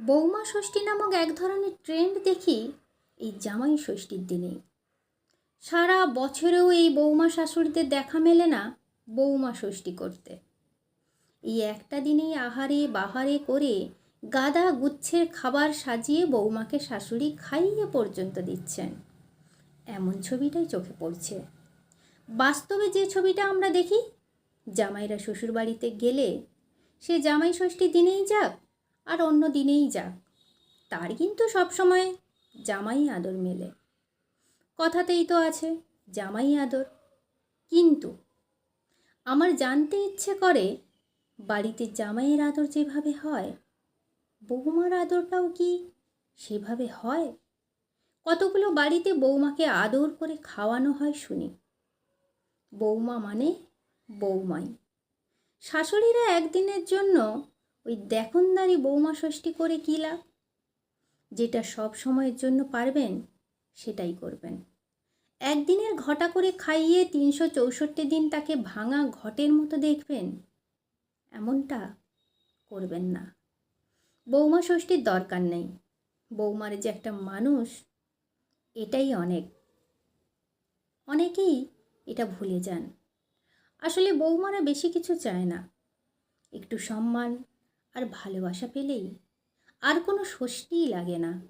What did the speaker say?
বৌমা ষষ্ঠী নামক এক ধরনের ট্রেন্ড দেখি এই জামাই ষষ্ঠীর দিনেই সারা বছরেও এই বৌমা শাশুড়িদের দেখা মেলে না বৌমা ষষ্ঠী করতে। এই একটা দিনেই আহারে বাহারে করে গাদা গুচ্ছের খাবার সাজিয়ে বৌমাকে শাশুড়ি খাইয়ে পর্যন্ত দিচ্ছেন। এমন ছবিটাই চোখে পড়ছে। বাস্তবে যে ছবিটা আমরা দেখি, জামাইরা শ্বশুরবাড়িতে গেলে সে জামাই ষষ্ঠী দিনেই যাক আর অন্য দিনেই যাক। তার কিন্তু সবসময় জামাই আদর মেলে। কথাতেই তো আছে, জামাই আদর। কিন্তু আমার জানতে ইচ্ছে করে, বাড়িতে জামাইয়ের আদর যেভাবে হয়, বৌমার আদরটাও কি সেভাবে হয়? কতগুলো বাড়িতে বৌমাকে আদর করে খাওয়ানো হয় শুনি। বৌমা মানে বৌমাই। শাশুড়িরা একদিনের জন্য ওই দেখনদারি বৌমা ষষ্ঠী করে কী লাভ? যেটা সব সময়ের জন্য পারবেন, সেটাই করবেন। একদিনের ঘটা করে খাইয়ে তিনশো চৌষট্টি দিন তাকে ভাঙা ঘটের মতো দেখবেন, এমনটা করবেন না। বৌমা ষষ্ঠীর দরকার নেই। বৌমার যে একটা মানুষ, এটাই অনেক। অনেকেই এটা ভুলে যান। আসলে বৌমারা বেশি কিছু চায় না। একটু সম্মান আর ভালোবাসা পেলেই? আর কোনো ষষ্ঠীই লাগে না।